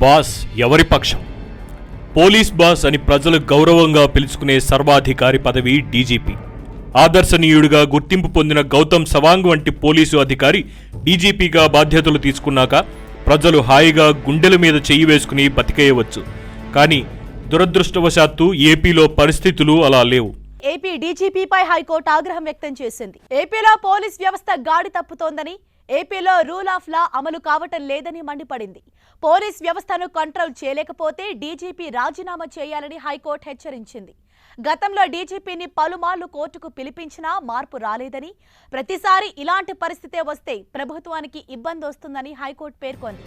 Boss ఎవరి పక్షం? Police boss అని ప్రజలు గౌరవంగా పిలుచుకునే సర్వాధికారి పదవి డీజీపీ. ఆదర్శనీయుడిగా గుర్తింపు పొందిన గౌతమ్ సవాంగ్ వంటి పోలీసు అధికారి డీజీపీగా బాధ్యతలు తీసుకున్నాక ప్రజలు హాయిగా గుండెల మీద చెయ్యి వేసుకుని బతికేయవచ్చు. కానీ దురదృష్టవశాత్తు ఏపీలో పరిస్థితులు అలా లేవు. ఏపీ డీజీపీపై హైకోర్టు ఆగ్రహం వ్యక్తం చేసింది. ఏపీలో పోలీస్ వ్యవస్థ గాడి తప్పుతోందని ఏపీలో రూల్ ఆఫ్ లా అమలు కావటం లేదని మండిపడింది. పోలీస్ వ్యవస్థను కంట్రోల్ చేయలేకపోతే డీజీపీ రాజీనామా చేయాలని హైకోర్టు హెచ్చరించింది. గతంలో డీజీపీని పలుమార్లు కోర్టుకు పిలిపించినా మార్పు రాలేదని ప్రతిసారి ఇలాంటి పరిస్థితే వస్తే ప్రభుత్వానికి ఇబ్బంది వస్తుందని హైకోర్టు పేర్కొంది.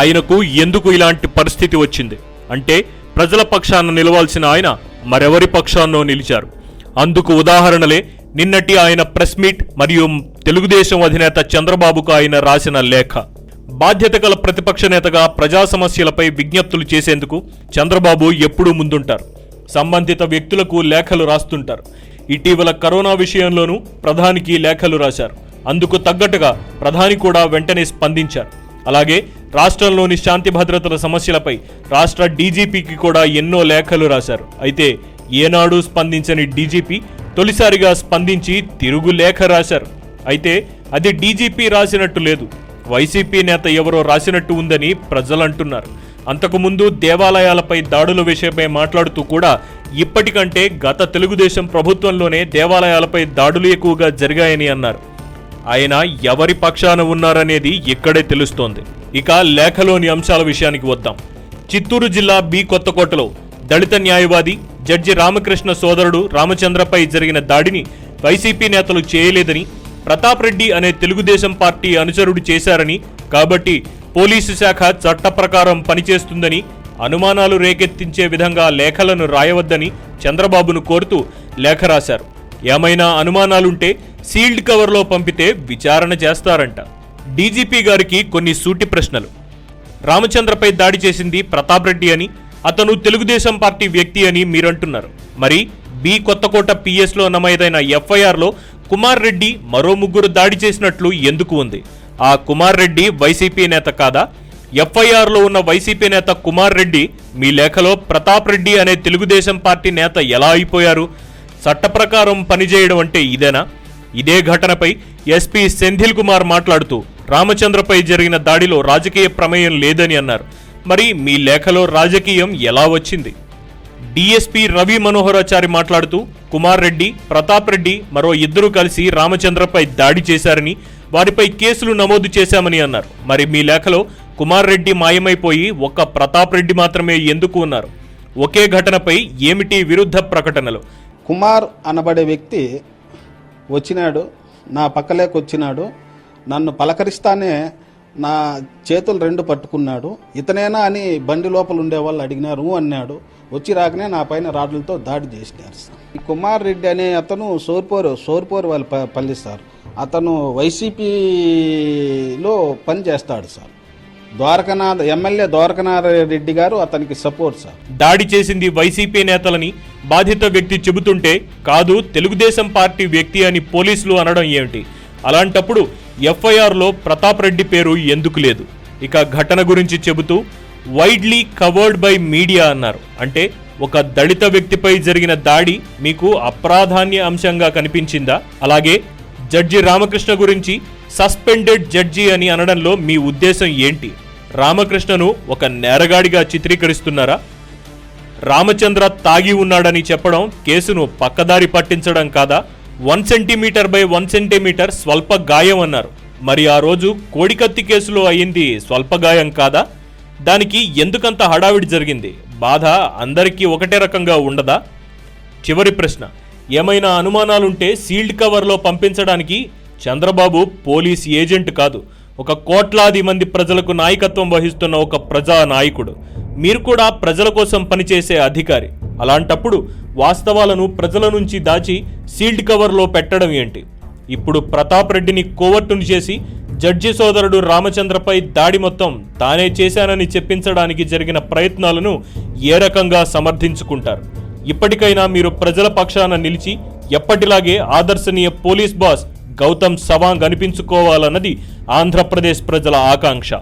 ఆయనకు ఎందుకు ఇలాంటి పరిస్థితి వచ్చింది? అంటే ప్రజల పక్షాన నిలవాల్సిన ఆయన మరెవరి పక్షాన్నో నిలిచారు. అందుకు ఉదాహరణలే నిన్నటి ఆయన ప్రెస్ మీట్ మరియు తెలుగుదేశం అధినేత చంద్రబాబుకు ఆయన రాసిన లేఖ. బాధ్యత గల ప్రతిపక్ష నేతగా ప్రజా సమస్యలపై విజ్ఞప్తులు చేసేందుకు చంద్రబాబు ఎప్పుడూ ముందుంటారు. సంబంధిత వ్యక్తులకు లేఖలు రాస్తుంటారు. ఇటీవల కరోనా విషయంలోనూ ప్రధానికి లేఖలు రాశారు. అందుకు తగ్గట్టుగా ప్రధాని కూడా వెంటనే స్పందించారు. అలాగే రాష్ట్రంలోని శాంతి భద్రతల సమస్యలపై రాష్ట్ర డీజీపీకి కూడా ఎన్నో లేఖలు రాశారు. అయితే ఏనాడు స్పందించని డీజీపీ తొలిసారిగా స్పందించి తిరుగు లేఖ రాశారు. అయితే అది డీజీపీ రాసినట్టు లేదు. వైసీపీ నేత ఎవరో రాసినట్టు ఉందని ప్రజలంటున్నారు. అంతకుముందు దేవాలయాలపై దాడుల విషయమై మాట్లాడుతూ కూడా ఇప్పటికంటే గత తెలుగుదేశం ప్రభుత్వంలోనే దేవాలయాలపై దాడులు ఎక్కువగా జరిగాయని అన్నారు. ఆయన ఎవరి పక్షాన ఉన్నారనేది ఇక్కడే తెలుస్తోంది. ఇక లేఖలోని అంశాల విషయానికి వద్దాం. చిత్తూరు జిల్లా బి కొత్తకోటలో దళిత న్యాయవాది జడ్జి రామకృష్ణ సోదరుడు రామచంద్రపై జరిగిన దాడిని వైసీపీ నేతలు చేయలేదని ప్రతాప్ రెడ్డి అనే తెలుగుదేశం పార్టీ అనుచరుడు చేశారని కాబట్టి పోలీసు శాఖ చట్ట ప్రకారం పనిచేస్తుందని అనుమానాలు రేకెత్తించే విధంగా లేఖలను రాయవద్దని చంద్రబాబును కోరుతూ లేఖ రాశారు. ఏమైనా అనుమానాలుంటే సీల్డ్ కవర్లో పంపితే విచారణ చేస్తారంట. డీజీపీ గారికి కొన్ని సూటి ప్రశ్నలు. రామచంద్రపై దాడి చేసింది ప్రతాప్ రెడ్డి అని అతను తెలుగుదేశం పార్టీ వ్యక్తి అని మీరంటున్నారు. మరి బి కొత్తకోట పిఎస్లో నమోదైన ఎఫ్ఐఆర్లో కుమార్ రెడ్డి మరో ముగ్గురు దాడి చేసినట్లు ఎందుకు ఉంది? ఆ కుమార్ రెడ్డి వైసీపీ నేత కాదా? ఎఫ్ఐఆర్లో ఉన్న వైసీపీ నేత కుమార్ రెడ్డి మీ లేఖలో ప్రతాప్ రెడ్డి అనే తెలుగుదేశం పార్టీ నేత ఎలా అయిపోయారు? చట్ట ప్రకారం పనిచేయడం అంటే ఇదేనా? ఇదే ఘటనపై ఎస్పీ సెంధిల్ కుమార్ మాట్లాడుతూ రామచంద్రపై జరిగిన దాడిలో రాజకీయ ప్రమేయం లేదని అన్నారు. మరి మీ లేఖలో రాజకీయం ఎలా వచ్చింది? డిఎస్పీ రవి మనోహరాచారి మాట్లాడుతూ కుమార్ రెడ్డి ప్రతాప్ రెడ్డి మరో ఇద్దరు కలిసి రామచంద్రపై దాడి చేశారని వారిపై కేసులు నమోదు చేశామని అన్నారు. మరి మీ లేఖలో కుమార్ రెడ్డి మాయమైపోయి ఒక్క ప్రతాప్ రెడ్డి మాత్రమే ఎందుకు ఉన్నారు? ఒకే ఘటనపై ఏమిటి విరుద్ధ ప్రకటనలు? కుమార్ అనబడే వ్యక్తి వచ్చినాడు నా పక్కలేకి వచ్చినాడు నన్ను పలకరిస్తానే నా చేతులు రెండు పట్టుకున్నాడు ఇతనేనా అని బండి లోపల ఉండే వాళ్ళు అడిగినారు అన్నాడు. వచ్చి రాకనే నా పైన రాడ్లతో దాడి చేసినారు సార్. ఈ కుమార్ రెడ్డి అనే అతను సోర్పోరు సోర్పోరు వాళ్ళు ప- పల్లి సార్ అతను వైసీపీలో పని చేస్తాడు సార్. ద్వారకనాథ్ ఎమ్మెల్యే ద్వారకనాథ రెడ్డి గారు అతనికి సపోర్ట్ సార్. దాడి చేసింది వైసీపీ నేతలని బాధిత వ్యక్తి చెబుతుంటే కాదు తెలుగుదేశం పార్టీ వ్యక్తి అని పోలీసులు అనడం ఏమిటి? అలాంటప్పుడు ఎఫ్ఐఆర్లో ప్రతాప్ రెడ్డి పేరు ఎందుకు లేదు? ఇక ఘటన గురించి చెబుతూ వైడ్లీ కవర్డ్ బై మీడియా అన్నారు. అంటే ఒక దళిత వ్యక్తిపై జరిగిన దాడి మీకు అప్రాధాన్య అంశంగా కనిపించిందా? అలాగే జడ్జి రామకృష్ణ గురించి సస్పెండెడ్ జడ్జి అని అనడంలో మీ ఉద్దేశం ఏంటి? రామకృష్ణను ఒక నేరగాడిగా చిత్రీకరిస్తున్నారా? రామచంద్ర తాగి ఉన్నాడని చెప్పడం కేసును పక్కదారి పట్టించడం కాదా? One centimetre by one centimetre స్వల్ప గాయం అన్నారు. మరి ఆ రోజు కోడికత్తి కేసులో అయింది స్వల్ప గాయం కాదా? దానికి ఎందుకంత హడావిడి జరిగింది? బాధ అందరికీ ఒకటే రకంగా ఉండదా? చివరి ప్రశ్న. ఏమైనా అనుమానాలుంటే సీల్డ్ కవర్లో పంపించడానికి చంద్రబాబు పోలీస్ ఏజెంట్ కాదు. ఒక కోట్లాది మంది ప్రజలకు నాయకత్వం వహిస్తున్న ఒక ప్రజా నాయకుడు. మీరు కూడా ప్రజల కోసం పనిచేసే అధికారి. అలాంటప్పుడు వాస్తవాలను ప్రజల నుంచి దాచి సీల్డ్ కవర్లో పెట్టడం ఏంటి? ఇప్పుడు ప్రతాప్ రెడ్డిని కోవర్టును చేసి జడ్జి సోదరుడు రామచంద్రపై దాడి మొత్తం తానే చేశానని చెప్పించడానికి జరిగిన ప్రయత్నాలను ఏ రకంగా సమర్థించుకుంటారు? ఇప్పటికైనా మీరు ప్రజల పక్షాన నిలిచి ఎప్పటిలాగే ఆదర్శనీయ పోలీస్ బాస్ గౌతమ్ సవాంగ్ అనిపించుకోవాలన్నది ఆంధ్రప్రదేశ్ ప్రజల ఆకాంక్ష.